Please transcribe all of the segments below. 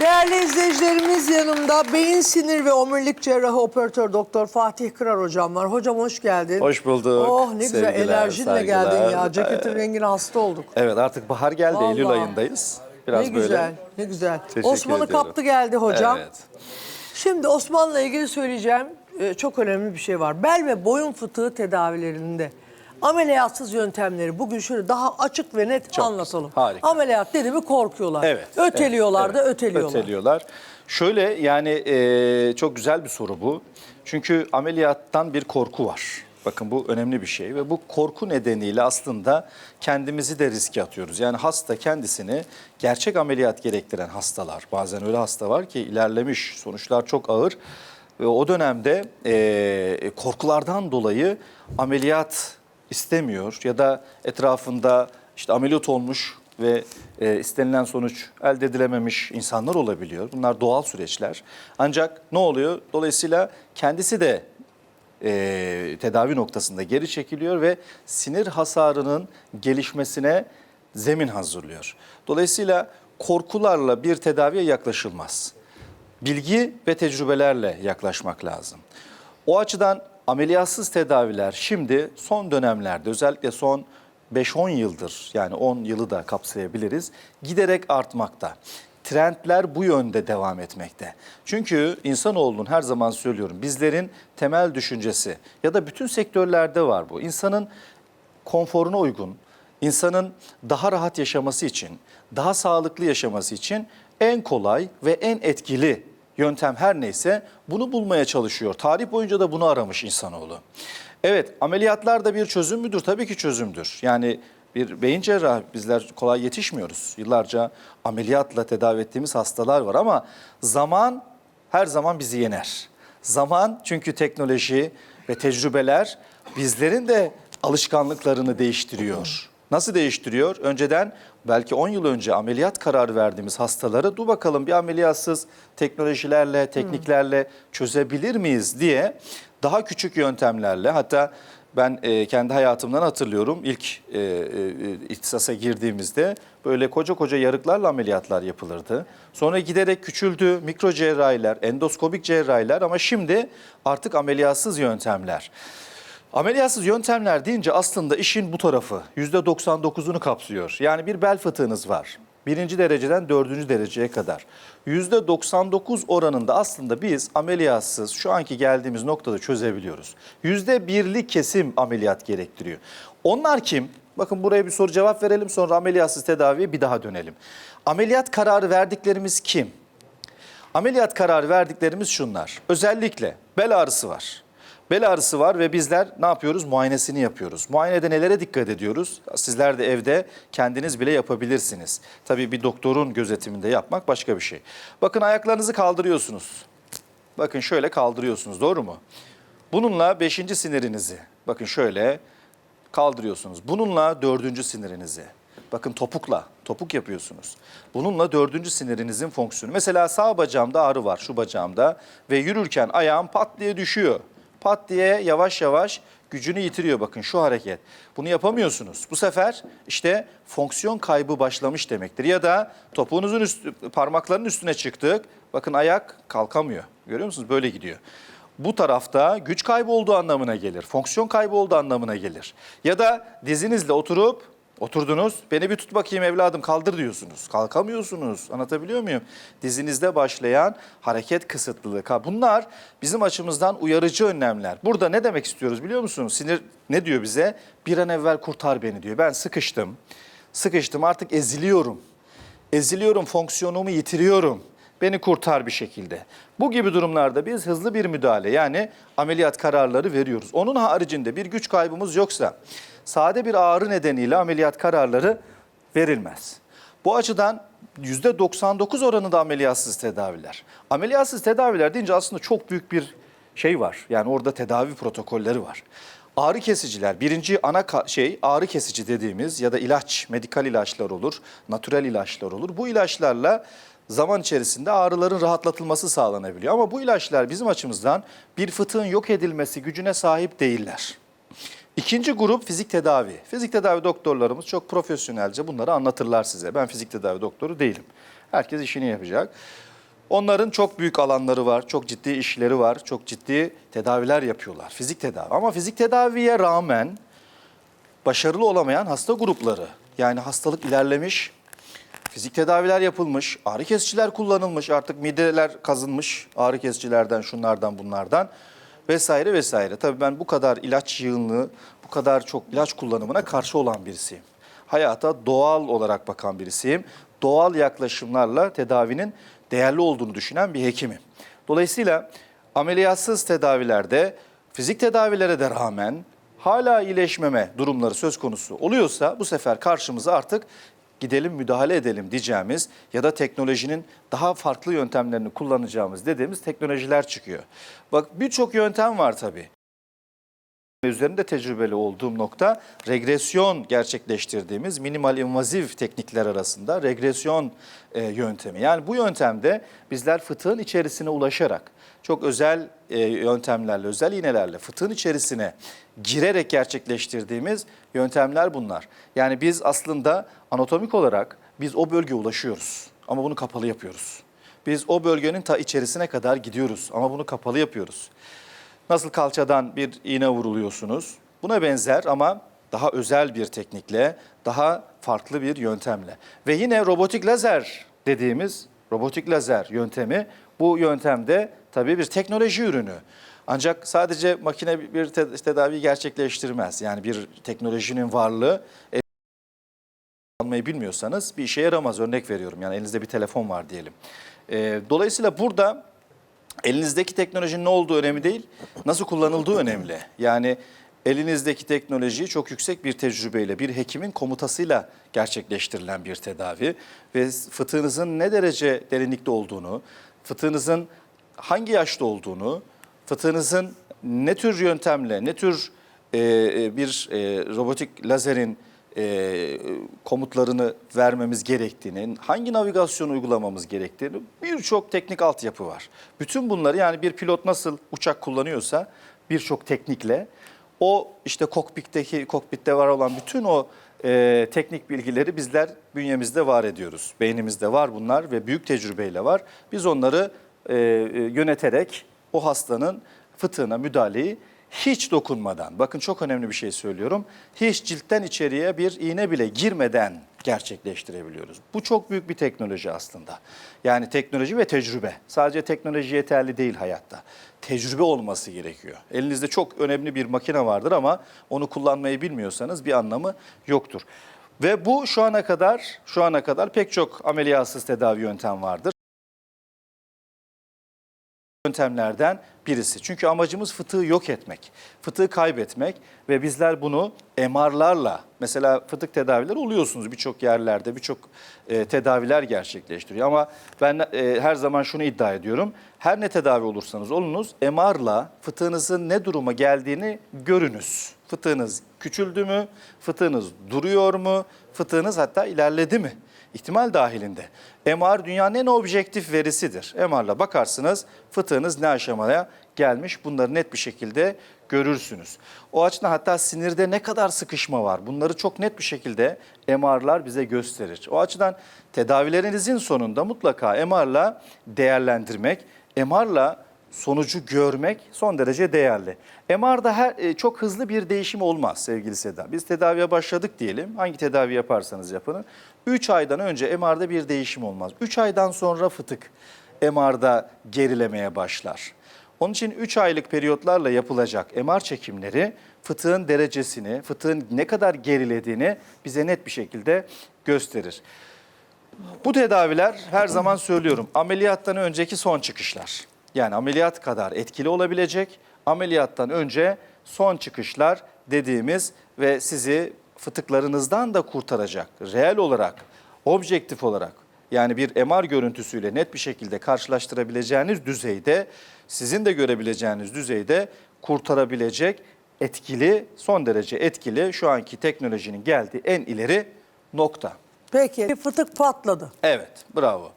Değerli izleyicilerimiz yanımda beyin sinir ve omurilik cerrahı operatör doktor Fatih Kırar hocam var. Hocam hoş geldin. Hoş bulduk. Oh ne güzel Sevgiler, enerjinle saygılar. geldin ya. Ceketin rengine hasta olduk. Evet artık bahar geldi. Vallahi. Eylül ayındayız. Biraz ne böyle. güzel, ne güzel. Teşekkür Osman'ı ediyorum. kaptı geldi hocam. Evet. Şimdi Osman'la ilgili söyleyeceğim e, çok önemli bir şey var. Bel ve boyun fıtığı tedavilerinde ameliyatsız yöntemleri bugün şöyle daha açık ve net Çok anlatalım. harika. Ameliyat dedi mi korkuyorlar. Evet. Öteliyorlar evet, da evet. öteliyorlar. Öteliyorlar. Şöyle yani e, çok güzel bir soru bu. Çünkü ameliyattan bir korku var. Bakın bu önemli bir şey ve bu korku nedeniyle aslında kendimizi de riske atıyoruz. Yani hasta kendisini gerçek ameliyat gerektiren hastalar, bazen öyle hasta var ki ilerlemiş, sonuçlar çok ağır ve o dönemde e, korkulardan dolayı ameliyat istemiyor ya da etrafında işte ameliyat olmuş ve e, istenilen sonuç elde edilememiş insanlar olabiliyor. Bunlar doğal süreçler. Ancak ne oluyor? Dolayısıyla kendisi de e, tedavi noktasında geri çekiliyor ve sinir hasarının gelişmesine zemin hazırlıyor. Dolayısıyla korkularla bir tedaviye yaklaşılmaz. Bilgi ve tecrübelerle yaklaşmak lazım. O açıdan ameliyatsız tedaviler şimdi son dönemlerde özellikle son 5-10 yıldır yani 10 yılı da kapsayabiliriz giderek artmakta. Trendler bu yönde devam etmekte. Çünkü insanoğlunun her zaman söylüyorum bizlerin temel düşüncesi ya da bütün sektörlerde var bu. İnsanın konforuna uygun, insanın daha rahat yaşaması için, daha sağlıklı yaşaması için en kolay ve en etkili yöntem her neyse bunu bulmaya çalışıyor. Tarih boyunca da bunu aramış insanoğlu. Evet ameliyatlar da bir çözüm müdür? Tabii ki çözümdür. Yani bir beyin cerrahı bizler kolay yetişmiyoruz. Yıllarca ameliyatla tedavi ettiğimiz hastalar var ama zaman her zaman bizi yener. Zaman çünkü teknoloji ve tecrübeler bizlerin de alışkanlıklarını değiştiriyor. Nasıl değiştiriyor? Önceden belki 10 yıl önce ameliyat kararı verdiğimiz hastaları dur bakalım bir ameliyatsız teknolojilerle, tekniklerle çözebilir miyiz diye daha küçük yöntemlerle hatta ben e, kendi hayatımdan hatırlıyorum ilk e, e, ihtisasa girdiğimizde böyle koca koca yarıklarla ameliyatlar yapılırdı. Sonra giderek küçüldü mikro cerrahiler, endoskopik cerrahiler ama şimdi artık ameliyatsız yöntemler. Ameliyatsız yöntemler deyince aslında işin bu tarafı %99'unu kapsıyor. Yani bir bel fıtığınız var. Birinci dereceden dördüncü dereceye kadar. %99 oranında aslında biz ameliyatsız şu anki geldiğimiz noktada çözebiliyoruz. %1'lik kesim ameliyat gerektiriyor. Onlar kim? Bakın buraya bir soru cevap verelim sonra ameliyatsız tedaviye bir daha dönelim. Ameliyat kararı verdiklerimiz kim? Ameliyat kararı verdiklerimiz şunlar. Özellikle bel ağrısı var. Bel ağrısı var ve bizler ne yapıyoruz? Muayenesini yapıyoruz. Muayenede nelere dikkat ediyoruz? Sizler de evde kendiniz bile yapabilirsiniz. Tabii bir doktorun gözetiminde yapmak başka bir şey. Bakın ayaklarınızı kaldırıyorsunuz. Bakın şöyle kaldırıyorsunuz doğru mu? Bununla beşinci sinirinizi bakın şöyle kaldırıyorsunuz. Bununla dördüncü sinirinizi. Bakın topukla, topuk yapıyorsunuz. Bununla dördüncü sinirinizin fonksiyonu. Mesela sağ bacağımda ağrı var, şu bacağımda ve yürürken ayağım pat diye düşüyor. Pat diye yavaş yavaş gücünü yitiriyor bakın şu hareket. Bunu yapamıyorsunuz. Bu sefer işte fonksiyon kaybı başlamış demektir. Ya da topuğunuzun üstü, parmaklarının üstüne çıktık. Bakın ayak kalkamıyor. Görüyor musunuz? Böyle gidiyor bu tarafta güç kaybı olduğu anlamına gelir. Fonksiyon kaybı olduğu anlamına gelir. Ya da dizinizle oturup oturdunuz. Beni bir tut bakayım evladım kaldır diyorsunuz. Kalkamıyorsunuz. Anlatabiliyor muyum? Dizinizde başlayan hareket kısıtlılığı. Bunlar bizim açımızdan uyarıcı önlemler. Burada ne demek istiyoruz biliyor musunuz? Sinir ne diyor bize? Bir an evvel kurtar beni diyor. Ben sıkıştım. Sıkıştım artık eziliyorum. Eziliyorum, fonksiyonumu yitiriyorum. Beni kurtar bir şekilde. Bu gibi durumlarda biz hızlı bir müdahale yani ameliyat kararları veriyoruz. Onun haricinde bir güç kaybımız yoksa sade bir ağrı nedeniyle ameliyat kararları verilmez. Bu açıdan %99 oranında ameliyatsız tedaviler. Ameliyatsız tedaviler deyince aslında çok büyük bir şey var. Yani orada tedavi protokolleri var. Ağrı kesiciler, birinci ana şey ağrı kesici dediğimiz ya da ilaç, medikal ilaçlar olur, natürel ilaçlar olur. Bu ilaçlarla zaman içerisinde ağrıların rahatlatılması sağlanabiliyor. Ama bu ilaçlar bizim açımızdan bir fıtığın yok edilmesi gücüne sahip değiller. İkinci grup fizik tedavi. Fizik tedavi doktorlarımız çok profesyonelce bunları anlatırlar size. Ben fizik tedavi doktoru değilim. Herkes işini yapacak. Onların çok büyük alanları var, çok ciddi işleri var, çok ciddi tedaviler yapıyorlar. Fizik tedavi. Ama fizik tedaviye rağmen başarılı olamayan hasta grupları. Yani hastalık ilerlemiş, fizik tedaviler yapılmış, ağrı kesiciler kullanılmış, artık mideler kazınmış ağrı kesicilerden, şunlardan, bunlardan vesaire vesaire. Tabii ben bu kadar ilaç yığınlığı, bu kadar çok ilaç kullanımına karşı olan birisiyim. Hayata doğal olarak bakan birisiyim. Doğal yaklaşımlarla tedavinin değerli olduğunu düşünen bir hekimim. Dolayısıyla ameliyatsız tedavilerde fizik tedavilere de rağmen hala iyileşmeme durumları söz konusu oluyorsa bu sefer karşımıza artık gidelim müdahale edelim diyeceğimiz ya da teknolojinin daha farklı yöntemlerini kullanacağımız dediğimiz teknolojiler çıkıyor. Bak birçok yöntem var tabii. Üzerinde tecrübeli olduğum nokta regresyon gerçekleştirdiğimiz minimal invaziv teknikler arasında regresyon e, yöntemi. Yani bu yöntemde bizler fıtığın içerisine ulaşarak çok özel e, yöntemlerle, özel iğnelerle fıtığın içerisine girerek gerçekleştirdiğimiz yöntemler bunlar. Yani biz aslında anatomik olarak biz o bölgeye ulaşıyoruz ama bunu kapalı yapıyoruz. Biz o bölgenin ta içerisine kadar gidiyoruz ama bunu kapalı yapıyoruz. Nasıl kalçadan bir iğne vuruluyorsunuz? Buna benzer ama daha özel bir teknikle, daha farklı bir yöntemle. Ve yine robotik lazer dediğimiz robotik lazer yöntemi bu yöntemde tabii bir teknoloji ürünü. Ancak sadece makine bir te- tedavi gerçekleştirmez. Yani bir teknolojinin varlığı e, almayı bilmiyorsanız bir işe yaramaz. Örnek veriyorum yani elinizde bir telefon var diyelim. E, dolayısıyla burada elinizdeki teknolojinin ne olduğu önemli değil, nasıl kullanıldığı önemli. Yani elinizdeki teknolojiyi çok yüksek bir tecrübeyle, bir hekimin komutasıyla gerçekleştirilen bir tedavi ve fıtığınızın ne derece derinlikte olduğunu, fıtığınızın hangi yaşta olduğunu, fıtığınızın ne tür yöntemle, ne tür e, e, bir e, robotik lazerin e, komutlarını vermemiz gerektiğini, hangi navigasyon uygulamamız gerektiğini birçok teknik altyapı var. Bütün bunları yani bir pilot nasıl uçak kullanıyorsa birçok teknikle o işte kokpitteki kokpitte var olan bütün o e, teknik bilgileri bizler bünyemizde var ediyoruz. Beynimizde var bunlar ve büyük tecrübeyle var. Biz onları e, e, yöneterek o hastanın fıtığına müdahaleyi hiç dokunmadan, bakın çok önemli bir şey söylüyorum, hiç ciltten içeriye bir iğne bile girmeden gerçekleştirebiliyoruz. Bu çok büyük bir teknoloji aslında. Yani teknoloji ve tecrübe. Sadece teknoloji yeterli değil hayatta. Tecrübe olması gerekiyor. Elinizde çok önemli bir makine vardır ama onu kullanmayı bilmiyorsanız bir anlamı yoktur. Ve bu şu ana kadar şu ana kadar pek çok ameliyatsız tedavi yöntem vardır yöntemlerden birisi. Çünkü amacımız fıtığı yok etmek, fıtığı kaybetmek ve bizler bunu MR'larla mesela fıtık tedavileri oluyorsunuz birçok yerlerde birçok e, tedaviler gerçekleştiriyor. Ama ben e, her zaman şunu iddia ediyorum. Her ne tedavi olursanız olunuz MR'la fıtığınızın ne duruma geldiğini görünüz. Fıtığınız küçüldü mü? Fıtığınız duruyor mu? Fıtığınız hatta ilerledi mi? İhtimal dahilinde. MR dünyanın en objektif verisidir. MR'la bakarsınız fıtığınız ne aşamaya gelmiş bunları net bir şekilde görürsünüz. O açıdan hatta sinirde ne kadar sıkışma var bunları çok net bir şekilde MR'lar bize gösterir. O açıdan tedavilerinizin sonunda mutlaka MR'la değerlendirmek, MR'la sonucu görmek son derece değerli. MR'da her, e, çok hızlı bir değişim olmaz sevgili Seda. Biz tedaviye başladık diyelim. Hangi tedavi yaparsanız yapın. 3 aydan önce MR'da bir değişim olmaz. 3 aydan sonra fıtık MR'da gerilemeye başlar. Onun için 3 aylık periyotlarla yapılacak MR çekimleri fıtığın derecesini, fıtığın ne kadar gerilediğini bize net bir şekilde gösterir. Bu tedaviler her zaman söylüyorum ameliyattan önceki son çıkışlar. Yani ameliyat kadar etkili olabilecek ameliyattan önce son çıkışlar dediğimiz ve sizi fıtıklarınızdan da kurtaracak. Reel olarak, objektif olarak yani bir MR görüntüsüyle net bir şekilde karşılaştırabileceğiniz düzeyde, sizin de görebileceğiniz düzeyde kurtarabilecek etkili, son derece etkili şu anki teknolojinin geldiği en ileri nokta. Peki bir fıtık patladı. Evet, bravo.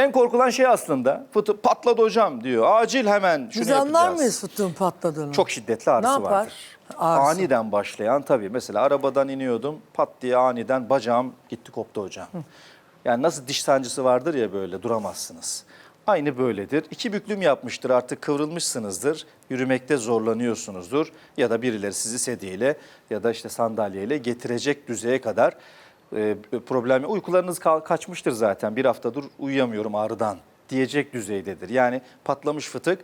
En korkulan şey aslında fıtık patladı hocam diyor. Acil hemen şunu Biz yapacağız. anlar mıyız fıtığın patladığını? Çok şiddetli ağrısı Ne yapar? vardır. Ağrısı. Aniden başlayan tabii. Mesela arabadan iniyordum pat diye aniden bacağım gitti koptu hocam. Yani nasıl diş sancısı vardır ya böyle duramazsınız. Aynı böyledir. İki büklüm yapmıştır artık kıvrılmışsınızdır. Yürümekte zorlanıyorsunuzdur. Ya da birileri sizi sedyeyle ya da işte sandalyeyle getirecek düzeye kadar e, problem. Uykularınız ka- kaçmıştır zaten. Bir haftadır uyuyamıyorum ağrıdan diyecek düzeydedir. Yani patlamış fıtık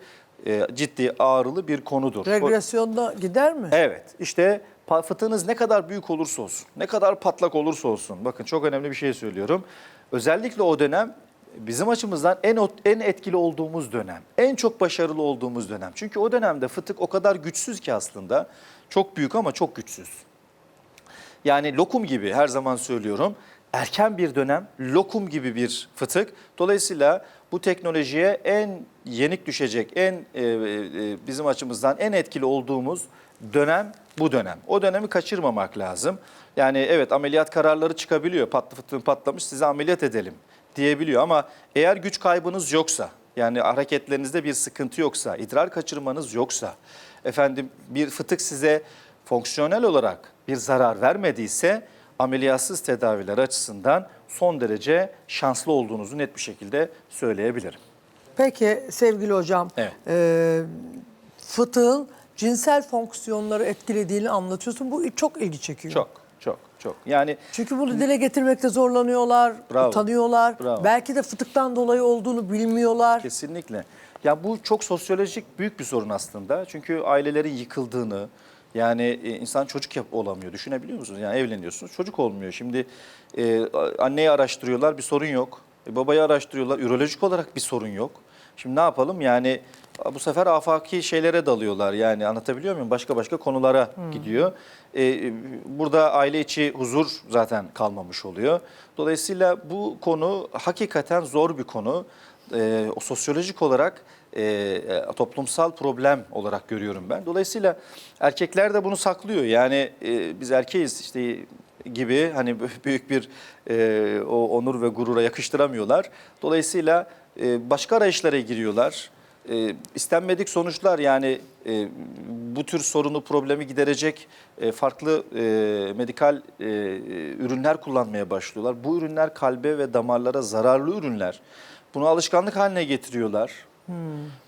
e, ciddi ağrılı bir konudur. Regresyonda gider mi? Evet işte fıtığınız ne kadar büyük olursa olsun, ne kadar patlak olursa olsun. Bakın çok önemli bir şey söylüyorum. Özellikle o dönem bizim açımızdan en en etkili olduğumuz dönem. En çok başarılı olduğumuz dönem. Çünkü o dönemde fıtık o kadar güçsüz ki aslında. Çok büyük ama çok güçsüz. Yani lokum gibi her zaman söylüyorum. Erken bir dönem lokum gibi bir fıtık. Dolayısıyla bu teknolojiye en yenik düşecek, en e, e, bizim açımızdan en etkili olduğumuz dönem bu dönem. O dönemi kaçırmamak lazım. Yani evet ameliyat kararları çıkabiliyor. Patlı fıtığın patlamış size ameliyat edelim diyebiliyor ama eğer güç kaybınız yoksa yani hareketlerinizde bir sıkıntı yoksa, idrar kaçırmanız yoksa, efendim bir fıtık size fonksiyonel olarak bir zarar vermediyse ameliyatsız tedaviler açısından son derece şanslı olduğunuzu net bir şekilde söyleyebilirim. Peki sevgili hocam, Evet. e, fıtığın cinsel fonksiyonları etkilediğini anlatıyorsun. Bu çok ilgi çekiyor. Çok, çok, çok. Yani Çünkü bunu dile getirmekte zorlanıyorlar, Bravo. utanıyorlar. Bravo. Belki de fıtıktan dolayı olduğunu bilmiyorlar. Kesinlikle. Ya bu çok sosyolojik büyük bir sorun aslında. Çünkü ailelerin yıkıldığını, yani e, insan çocuk yap olamıyor. Düşünebiliyor musunuz? Yani evleniyorsunuz, çocuk olmuyor. Şimdi e, anneyi araştırıyorlar, bir sorun yok. E, babayı araştırıyorlar, ürolojik olarak bir sorun yok. Şimdi ne yapalım? Yani bu sefer afaki şeylere dalıyorlar. Yani anlatabiliyor muyum? Başka başka konulara gidiyor. E, burada aile içi huzur zaten kalmamış oluyor. Dolayısıyla bu konu hakikaten zor bir konu. E, o sosyolojik olarak e, e, toplumsal problem olarak görüyorum ben. Dolayısıyla erkekler de bunu saklıyor. Yani e, biz erkeğiz işte gibi hani büyük bir o onur ve gurura yakıştıramıyorlar. Dolayısıyla başka arayışlara giriyorlar. E, istenmedik sonuçlar yani e, bu tür sorunu problemi giderecek e, farklı e, medikal e, ürünler kullanmaya başlıyorlar. Bu ürünler kalbe ve damarlara zararlı ürünler. Bunu alışkanlık haline getiriyorlar.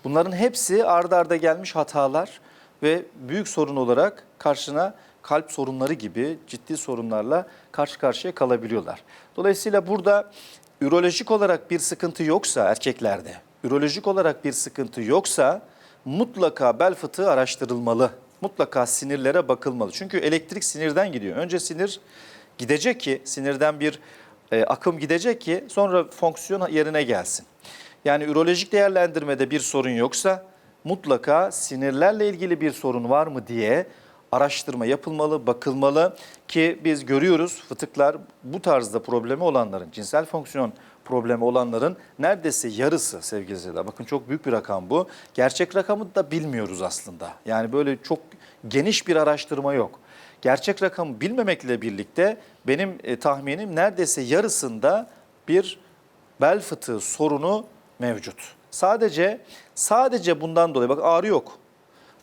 Bunların hepsi ardarda arda gelmiş hatalar ve büyük sorun olarak karşına kalp sorunları gibi ciddi sorunlarla karşı karşıya kalabiliyorlar. Dolayısıyla burada ürolojik olarak bir sıkıntı yoksa erkeklerde, ürolojik olarak bir sıkıntı yoksa mutlaka bel fıtığı araştırılmalı. Mutlaka sinirlere bakılmalı. Çünkü elektrik sinirden gidiyor. Önce sinir gidecek ki sinirden bir e, akım gidecek ki sonra fonksiyon yerine gelsin. Yani ürolojik değerlendirmede bir sorun yoksa mutlaka sinirlerle ilgili bir sorun var mı diye araştırma yapılmalı, bakılmalı ki biz görüyoruz fıtıklar bu tarzda problemi olanların, cinsel fonksiyon problemi olanların neredeyse yarısı sevgili izleyiciler. Bakın çok büyük bir rakam bu. Gerçek rakamı da bilmiyoruz aslında. Yani böyle çok geniş bir araştırma yok. Gerçek rakamı bilmemekle birlikte benim e, tahminim neredeyse yarısında bir bel fıtığı sorunu mevcut. Sadece sadece bundan dolayı bak ağrı yok.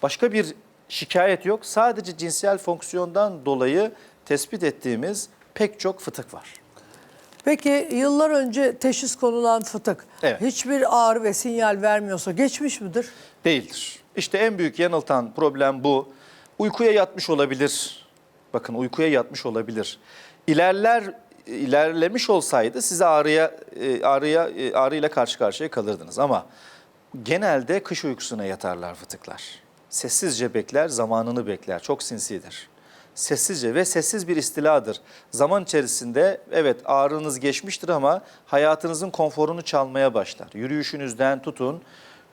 Başka bir şikayet yok. Sadece cinsel fonksiyondan dolayı tespit ettiğimiz pek çok fıtık var. Peki yıllar önce teşhis konulan fıtık Evet. hiçbir ağrı ve sinyal vermiyorsa geçmiş midir? Değildir. İşte en büyük yanıltan problem bu. Uykuya yatmış olabilir. Bakın uykuya yatmış olabilir. İlerler ilerlemiş olsaydı size ağrıya e, ağrıya e, ağrıyla karşı karşıya kalırdınız ama genelde kış uykusuna yatarlar fıtıklar. Sessizce bekler, zamanını bekler. Çok sinsidir. Sessizce ve sessiz bir istiladır. Zaman içerisinde evet ağrınız geçmiştir ama hayatınızın konforunu çalmaya başlar. Yürüyüşünüzden tutun,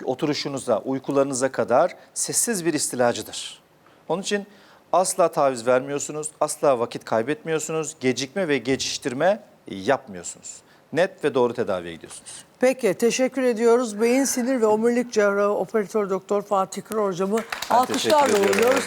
oturuşunuza, uykularınıza kadar sessiz bir istilacıdır. Onun için asla taviz vermiyorsunuz, asla vakit kaybetmiyorsunuz, gecikme ve geçiştirme yapmıyorsunuz. Net ve doğru tedaviye gidiyorsunuz. Peki teşekkür ediyoruz. Beyin sinir ve omurilik cerrahı operatör doktor Fatih Kırar hocamı alkışlarla uğurluyoruz.